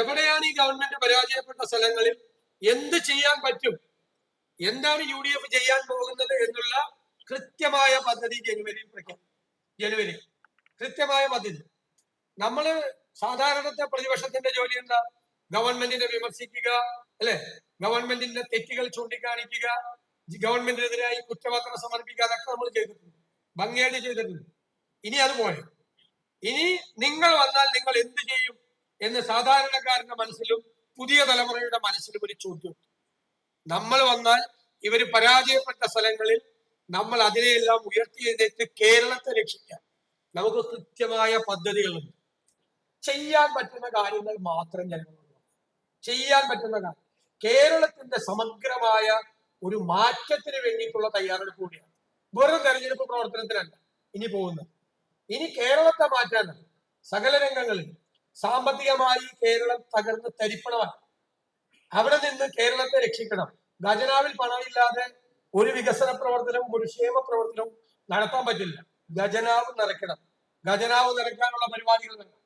എവിടെയാണ് ഈ ഗവൺമെന്റ് പരാജയപ്പെട്ട സ്ഥലങ്ങളിൽ എന്ത് ചെയ്യാൻ പറ്റും? എന്താണ് യു ഡി എഫ് ചെയ്യാൻ പോകുന്നത് എന്നുള്ള കൃത്യമായ പദ്ധതി ജനുവരിയിൽ ജനുവരി കൃത്യമായ പദ്ധതി. നമ്മൾ സാധാരണത്തെ പ്രതിപക്ഷത്തിന്റെ ജോലി എന്താ? ഗവൺമെന്റിനെ വിമർശിക്കുക അല്ലെ? ഗവൺമെന്റിന്റെ തെറ്റുകൾ ചൂണ്ടിക്കാണിക്കുക ഗവൺമെന്റിനെതിരായി കുറ്റപത്രം സമർപ്പിക്കുക അതൊക്കെ നമ്മൾ ചെയ്തിട്ടുണ്ട്. ഭംഗിയായിട്ട് ചെയ്തിട്ടുണ്ട്. ഇനി അതുപോലെ ഇനി നിങ്ങൾ വന്നാൽ നിങ്ങൾ എന്ത് ചെയ്യും? എന്ന് സാധാരണക്കാരന്റെ മനസ്സിലും പുതിയ തലമുറയുടെ മനസ്സിലും ഒരു ചോദ്യം. നമ്മൾ വന്നാൽ ഇവർ പരാജയപ്പെട്ട സ്ഥലങ്ങളിൽ നമ്മൾ അതിനെയെല്ലാം ഉയർത്തിയെഴുന്നേറ്റ് കേരളത്തെ രക്ഷിക്കാൻ നമുക്ക് കൃത്യമായ പദ്ധതികളുണ്ട്. ചെയ്യാൻ പറ്റുന്ന കാര്യങ്ങൾ മാത്രം ജനങ്ങളോട് ചെയ്യാൻ പറ്റുന്ന കാര്യം. കേരളത്തിന്റെ സമഗ്രമായ ഒരു മാറ്റത്തിന് വേണ്ടിയിട്ടുള്ള തയ്യാറെടുപ്പ് കൂടിയാണ്. വെറും തെരഞ്ഞെടുപ്പ് പ്രവർത്തനത്തിനല്ല ഇനി പോകുന്നത്. ഇനി കേരളത്തെ മാറ്റാനാണ് സകല രംഗങ്ങളിൽ സാമ്പത്തികമായി കേരളം തകർന്ന് തരിപ്പണമാണ്. അവിടെ നിന്ന് കേരളത്തെ രക്ഷിക്കണം. ഖജനാവിൽ പണമില്ലാതെ ഒരു വികസന പ്രവർത്തനവും ഒരു ക്ഷേമ പ്രവർത്തനവും നടത്താൻ പറ്റില്ല. ഖജനാവ് നിറയ്ക്കണം. ഖജനാവ് നിറയ്ക്കാനുള്ള പരിപാടികൾ വേണം